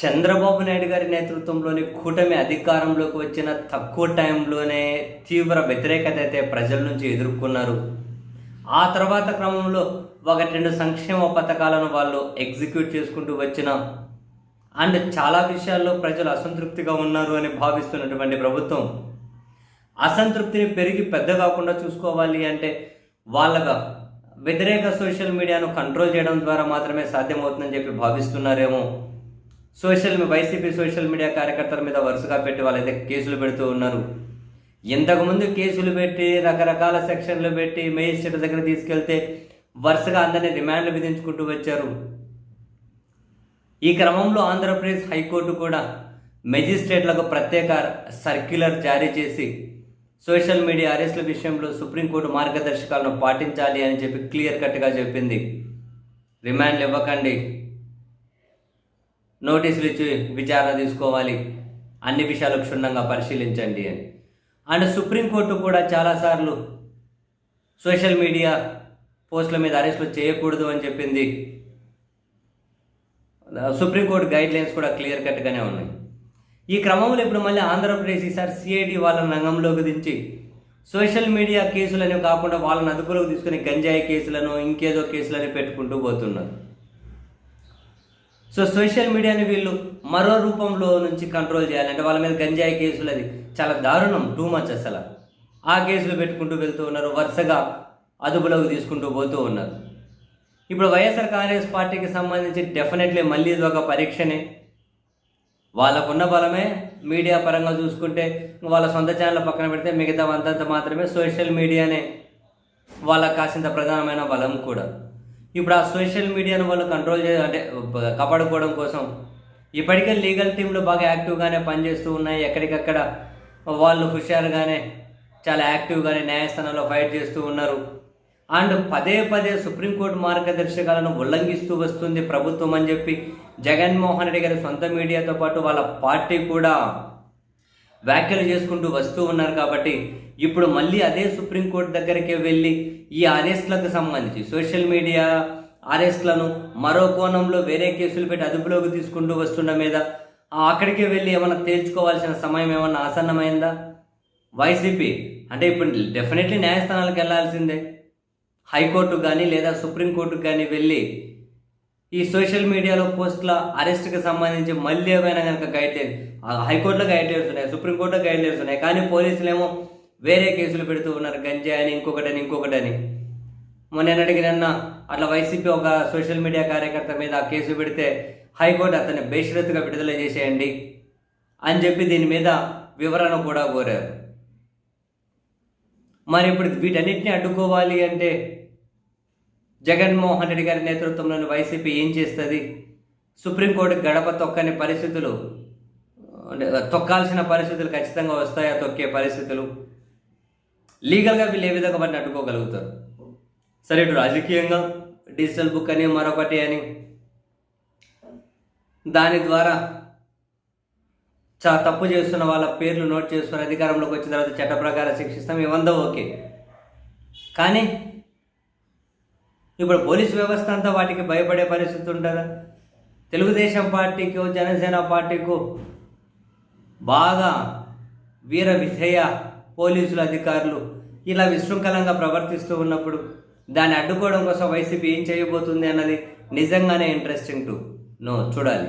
చంద్రబాబు నాయుడు గారి నేతృత్వంలోని కూటమి అధికారంలోకి వచ్చిన తక్కువ టైంలోనే తీవ్ర వ్యతిరేకత అయితే ప్రజల నుంచి ఎదుర్కొన్నారు. ఆ తర్వాత క్రమంలో ఒకటి రెండు సంక్షేమ పథకాలను వాళ్ళు ఎగ్జిక్యూట్ చేసుకుంటూ వచ్చిన అండ్ చాలా విషయాల్లో ప్రజలు అసంతృప్తిగా ఉన్నారు అని భావిస్తున్నటువంటి ప్రభుత్వం. అసంతృప్తిని పెరిగి పెద్ద కాకుండా చూసుకోవాలి అంటే వాళ్ళగా వ్యతిరేక సోషల్ మీడియాను కంట్రోల్ చేయడం ద్వారా మాత్రమే సాధ్యమవుతుందని చెప్పి భావిస్తున్నారేమో. సోషల్ వైసీపీ సోషల్ మీడియా కార్యకర్తల మీద వరుసగా పెట్టి వాళ్ళైతే కేసులు పెడుతూ ఉన్నారు. ఇంతకుముందు కేసులు పెట్టి రకరకాల సెక్షన్లు పెట్టి మేజిస్ట్రేట్ దగ్గర తీసుకెళ్తే వరుసగా అందరినీ రిమాండ్లు విధించుకుంటూ వచ్చారు. ఈ క్రమంలో ఆంధ్రప్రదేశ్ హైకోర్టు కూడా మెజిస్ట్రేట్లకు ప్రత్యేక సర్క్యులర్ జారీ చేసి సోషల్ మీడియా అరెస్టుల విషయంలో సుప్రీంకోర్టు మార్గదర్శకాలను పాటించాలి అని చెప్పి క్లియర్ కట్గా చెప్పింది. రిమాండ్లు ఇవ్వకండి. నోటీసులు ఇచ్చి విచారణ తీసుకోవాలి. అన్ని విషయాలు క్షుణ్ణంగా పరిశీలించండి అని. అండ్ సుప్రీంకోర్టు కూడా చాలాసార్లు సోషల్ మీడియా పోస్టుల మీద అరెస్టులు చేయకూడదు అని చెప్పింది. సుప్రీంకోర్టు గైడ్ లైన్స్ కూడా క్లియర్ కట్గానే ఉన్నాయి. ఈ క్రమంలో ఇప్పుడు మళ్ళీ ఆంధ్రప్రదేశ్ ఈసారి సిఐడి వాళ్ళని రంగంలోకి దించి సోషల్ మీడియా కేసులని కాకుండా వాళ్ళని అదుపులోకి తీసుకుని గంజాయి కేసులను ఇంకేదో కేసులని పెట్టుకుంటూ పోతున్నారు. సో సోషల్ మీడియాని వీళ్ళు మరో రూపంలో నుంచి కంట్రోల్ చేయాలంటే వాళ్ళ మీద గంజాయి కేసులు అది చాలా దారుణం టూ మచ్ అసలు. ఆ కేసులు పెట్టుకుంటూ వెళ్తూ ఉన్నారు వరుసగా అదుపులోకి తీసుకుంటూ పోతూ ఉన్నారు. ఇప్పుడు వైఎస్ఆర్ కాంగ్రెస్ పార్టీకి సంబంధించి డెఫినెట్లీ మళ్ళీ ఇది ఒక పరీక్షనే. వాళ్ళకున్న బలమే మీడియా పరంగా చూసుకుంటే వాళ్ళ సొంత ఛానల్ పక్కన పెడితే మిగతా అంతంత మాత్రమే సోషల్ మీడియానే వాళ్ళకు కాసింత ప్రధానమైన బలం కూడా. ఇప్పుడు ఆ సోషల్ మీడియాను వాళ్ళు కంట్రోల్ చే అంటే కాపాడుకోవడం కోసం ఇప్పటికే లీగల్ టీంలు బాగా యాక్టివ్గానే పనిచేస్తూ ఉన్నాయి. ఎక్కడికక్కడ వాళ్ళు హుషారుగానే చాలా యాక్టివ్గానే న్యాయస్థానంలో ఫైట్ చేస్తూ ఉన్నారు. అండ్ పదే పదే సుప్రీంకోర్టు మార్గదర్శకాలను ఉల్లంఘిస్తూ వస్తుంది ప్రభుత్వం అని చెప్పి జగన్మోహన్ రెడ్డి గారి సొంత మీడియాతో పాటు వాళ్ళ పార్టీ కూడా. వ్యాఖ్యలు చేసుకుంటూ వస్తూ ఉన్నారు కాబట్టి ఇప్పుడు మళ్ళీ అదే సుప్రీంకోర్టు దగ్గరికి వెళ్ళి ఈ అరెస్ట్లకు సంబంధించి సోషల్ మీడియా అరెస్ట్లను మరో కోణంలో వేరే కేసులు పెట్టి అదుపులోకి తీసుకుంటూ వస్తున్న మీద అక్కడికే అక్కడికి వెళ్ళి ఏమైనా తేల్చుకోవాల్సిన సమయం ఏమన్నా ఆసన్నమైందా? వైసీపీ అంటే ఇప్పుడు డెఫినెట్లీ న్యాయస్థానాలకు వెళ్ళాల్సిందే. హైకోర్టు కానీ లేదా సుప్రీంకోర్టుకు కానీ వెళ్ళి ఈ సోషల్ మీడియాలో పోస్టుల అరెస్ట్కి సంబంధించి మళ్ళీ ఏమైనా కనుక గైడ్ లైన్ హైకోర్టులో గైడ్ లైన్స్ ఉన్నాయి సుప్రీంకోర్టులో గైడ్ లైన్స్ ఉన్నాయి కానీ పోలీసులు ఏమో వేరే కేసులు పెడుతూ ఉన్నారు గంజాయి అని ఇంకొకటని ఇంకొకటని. మొన్నటికి నిన్న అట్లా వైసీపీ ఒక సోషల్ మీడియా కార్యకర్త మీద ఆ కేసు పెడితే హైకోర్టు అతన్ని బేషరత్గా విడుదల చేసేయండి అని చెప్పి దీని మీద వివరణ కూడా కోరారు. మరి ఇప్పుడు వీటన్నిటిని అడ్డుకోవాలి అంటే జగన్మోహన్ రెడ్డి గారి నేతృత్వంలోని వైసీపీ ఏం చేస్తుంది? సుప్రీంకోర్టు గడప తొక్కని పరిస్థితులు తొక్కాల్సిన పరిస్థితులు ఖచ్చితంగా వస్తాయా తొక్కే పరిస్థితులు? లీగల్గా వీళ్ళు ఏ విధంగా వాటిని అడ్డుకోగలుగుతారు? సరే ఇటు రాజకీయంగా డిజిటల్ బుక్ అని మరొకటి అని. దాని ద్వారా చా తప్పు చేస్తున్న వాళ్ళ పేర్లు నోట్ చేసుకుని అధికారంలోకి వచ్చిన తర్వాత చట్ట ప్రకారం శిక్షిస్తాం. ఇవంతా ఓకే. కానీ ఇప్పుడు పోలీస్ వ్యవస్థ అంతా వాటికి భయపడే పరిస్థితి ఉంటుందా? తెలుగుదేశం పార్టీకో జనసేన పార్టీకో బాగా వీర విధేయ పోలీసులు అధికారులు ఇలా విశృంఖలంగా ప్రవర్తిస్తూ ఉన్నప్పుడు దాన్ని అడ్డుకోవడం కోసం వైసీపీ ఏం చేయబోతుంది అన్నది నిజంగానే ఇంట్రెస్టింగ్ టు నో చూడాలి.